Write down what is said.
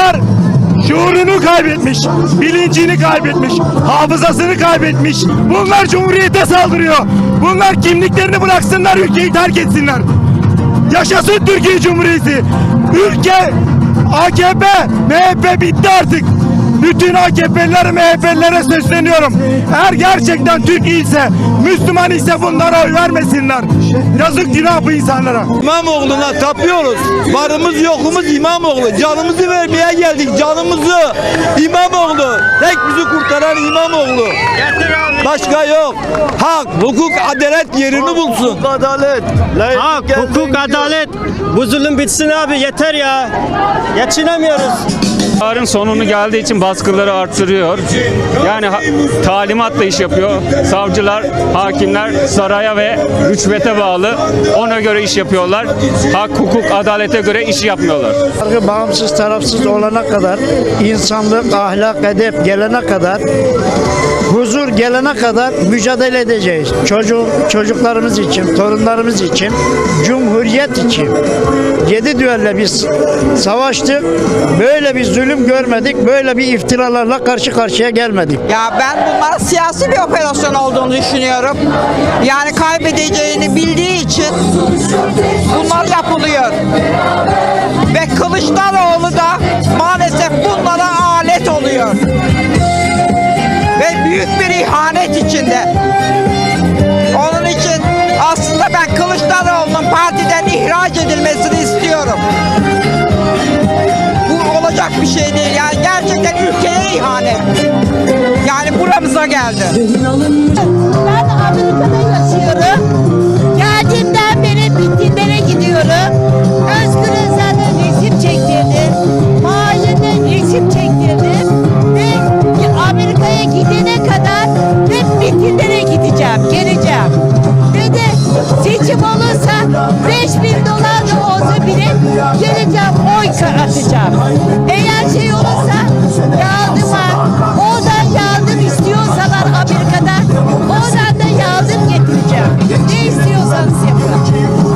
bunlar şuurunu kaybetmiş, bilincini kaybetmiş, hafızasını kaybetmiş. Bunlar cumhuriyete saldırıyor. Bunlar kimliklerini bıraksınlar, ülkeyi terk etsinler. Yaşasın Türkiye Cumhuriyeti. Ülke AKP, MHP bitti artık. Bütün AKP'lilere, MHP'lilere sesleniyorum. Eğer gerçekten Türk ise, Müslüman ise bunlara oy vermesinler. Yazık günah bu insanlara. İmamoğlu'na tapıyoruz. Varımız yokumuz İmamoğlu. Canımızı vermeye geldik. Canımızı. İmamoğlu. Tek bizi kurtaran İmamoğlu. Başka yok. Hak, hukuk, adalet yerini bulsun. Adalet. Hak, hukuk, adalet. Bu zulüm bitsin abi yeter ya. Geçinemiyoruz. Yarın sonunu geldiği için baskıları arttırıyor. Yani ha- talimatla iş yapıyor. Savcılar, hakimler saraya ve rüşvete bağlı. Ona göre iş yapıyorlar. Hak, hukuk, adalete göre iş yapmıyorlar. Yargı bağımsız tarafsız olana kadar, insanlık, ahlak, edep gelene kadar, gelene kadar mücadele edeceğiz. Çocuk, çocuklarımız için, torunlarımız için, cumhuriyet için. Yedi düelle biz savaştık. Böyle bir zulüm görmedik. Böyle bir iftiralarla karşı karşıya gelmedik. Ya ben bunların siyasi bir operasyon olduğunu düşünüyorum. Yani kaybedeceğini bildiği büyük bir ihanet içinde. Onun için aslında ben Kılıçdaroğlu'nun partiden ihraç edilmesini istiyorum. Bu olacak bir şey değil. Yani gerçekten ülkeye ihanet. Yani buramıza geldi. Ben Amerika'da yaşıyorum. seçim olursa 5000 dolar da olsa bile geleceğim oy atacağım. Eğer şey olursa yardıma oradan yardım istiyorsalar Amerika'da oradan da yardım getireceğim. Ne istiyorsanız yapın.